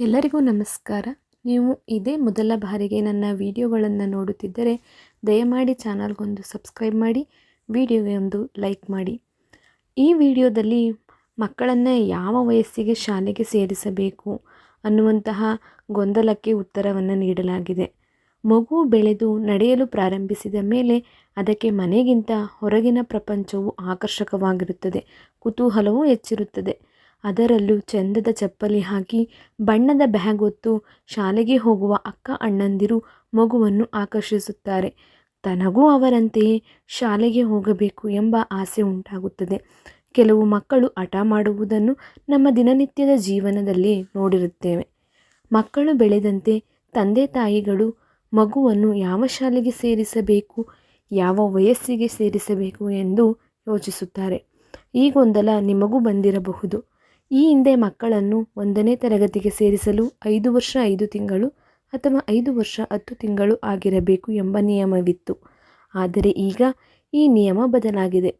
ಎಲ್ಲರಿಗೂ ನಮಸ್ಕಾರ. ನೀವು ಇದೇ ಮೊದಲ ಬಾರಿಗೆ ನನ್ನ ವಿಡಿಯೋಗಳನ್ನು ನೋಡುತ್ತಿದ್ದರೆ ದಯಮಾಡಿ ಚಾನಲ್ಗೊಂದು ಸಬ್ಸ್ಕ್ರೈಬ್ ಮಾಡಿ, ವಿಡಿಯೋಗೆ ಒಂದು ಲೈಕ್ ಮಾಡಿ. ಈ ವಿಡಿಯೋದಲ್ಲಿ ಮಕ್ಕಳನ್ನು ಯಾವ ವಯಸ್ಸಿಗೆ ಶಾಲೆಗೆ ಸೇರಿಸಬೇಕು ಅನ್ನುವಂತಹ ಗೊಂದಲಕ್ಕೆ ಉತ್ತರವನ್ನು ನೀಡಲಾಗಿದೆ. ಮಗು ಬೆಳೆದು ನಡೆಯಲು ಪ್ರಾರಂಭಿಸಿದ ಮೇಲೆ ಅದಕ್ಕೆ ಮನೆಗಿಂತ ಹೊರಗಿನ ಪ್ರಪಂಚವು ಆಕರ್ಷಕವಾಗಿರುತ್ತದೆ, ಕುತೂಹಲವೂ ಹೆಚ್ಚಿರುತ್ತದೆ. ಅದರಲ್ಲೂ ಚಂದದ ಚಪ್ಪಲಿ ಹಾಕಿ ಬಣ್ಣದ ಬ್ಯಾಗ್ ಹೊತ್ತು ಶಾಲೆಗೆ ಹೋಗುವ ಅಕ್ಕ ಅಣ್ಣಂದಿರು ಮಗುವನ್ನು ಆಕರ್ಷಿಸುತ್ತಾರೆ. ತನಗೂ ಅವರಂತೆಯೇ ಶಾಲೆಗೆ ಹೋಗಬೇಕು ಎಂಬ ಆಸೆ ಉಂಟಾಗುತ್ತದೆ. ಕೆಲವು ಮಕ್ಕಳು ಹಠ ಮಾಡುವುದನ್ನು ನಮ್ಮ ದಿನನಿತ್ಯದ ಜೀವನದಲ್ಲಿ ನೋಡಿರುತ್ತೇವೆ. ಮಕ್ಕಳು ಬೆಳೆದಂತೆ ತಂದೆ ತಾಯಿಗಳು ಮಗುವನ್ನು ಯಾವ ಶಾಲೆಗೆ ಸೇರಿಸಬೇಕು, ಯಾವ ವಯಸ್ಸಿಗೆ ಸೇರಿಸಬೇಕು ಎಂದು ಯೋಚಿಸುತ್ತಾರೆ. ಈ ಗೊಂದಲ ನಿಮಗೂ ಬಂದಿರಬಹುದು. ಈ ಹಿಂದೆ ಮಕ್ಕಳನ್ನು ಒಂದನೇ ತರಗತಿಗೆ ಸೇರಿಸಲು ಐದು ವರ್ಷ ಐದು ತಿಂಗಳು ಅಥವಾ ಐದು ವರ್ಷ ಹತ್ತು ತಿಂಗಳು ಆಗಿರಬೇಕು ಎಂಬ ನಿಯಮವಿತ್ತು. ಆದರೆ ಈಗ ಈ ನಿಯಮ ಬದಲಾಗಿದೆ.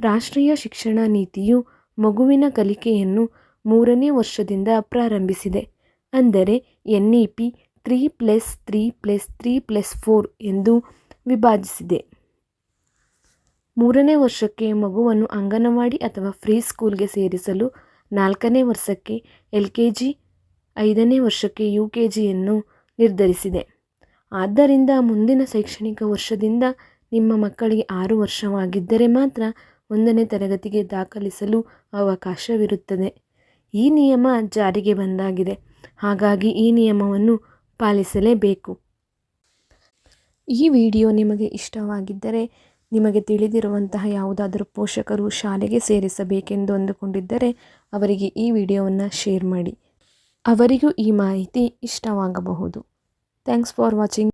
ರಾಷ್ಟ್ರೀಯ ಶಿಕ್ಷಣ ನೀತಿಯು ಮಗುವಿನ ಕಲಿಕೆಯನ್ನು ಮೂರನೇ ವರ್ಷದಿಂದ ಪ್ರಾರಂಭಿಸಿದೆ. ಅಂದರೆ N E P three plus three plus three plus four ಎಂದು ವಿಭಾಜಿಸಿದೆ. ಮೂರನೇ ವರ್ಷಕ್ಕೆ ಮಗುವನ್ನು ಅಂಗನವಾಡಿ ಅಥವಾ ಫ್ರೀ ಸ್ಕೂಲ್ಗೆ ಸೇರಿಸಲು ನಾಲ್ಕನೇ ವರ್ಷಕ್ಕೆ ಎಲ್ ಕೆ ಜಿ ಐದನೇ ವರ್ಷಕ್ಕೆ ಯು ಕೆ ಜಿಯನ್ನು ನಿರ್ಧರಿಸಿದೆ. ಆದ್ದರಿಂದ ಮುಂದಿನ ಶೈಕ್ಷಣಿಕ ವರ್ಷದಿಂದ ನಿಮ್ಮ ಮಕ್ಕಳಿಗೆ ಆರು ವರ್ಷವಾಗಿದ್ದರೆ ಮಾತ್ರ ಒಂದನೇ ತರಗತಿಗೆ ದಾಖಲಿಸಲು ಅವಕಾಶವಿರುತ್ತದೆ. ಈ ನಿಯಮ ಜಾರಿಗೆ ಬಂದಾಗಿದೆ. ಹಾಗಾಗಿ ಈ ನಿಯಮವನ್ನು ಪಾಲಿಸಲೇಬೇಕು. ಈ ವಿಡಿಯೋ ನಿಮಗೆ ಇಷ್ಟವಾಗಿದ್ದರೆ ನಿಮಗೆ ತಿಳಿದಿರುವಂತಹ ಯಾವುದಾದರೂ ಪೋಷಕರು ಶಾಲೆಗೆ ಸೇರಿಸಬೇಕೆಂದು ಅಂದುಕೊಂಡಿದ್ದರೆ ಅವರಿಗೆ ಈ ವಿಡಿಯೋವನ್ನು ಶೇರ್ ಮಾಡಿ. ಅವರಿಗೂ ಈ ಮಾಹಿತಿ ಇಷ್ಟವಾಗಬಹುದು. Thanks for watching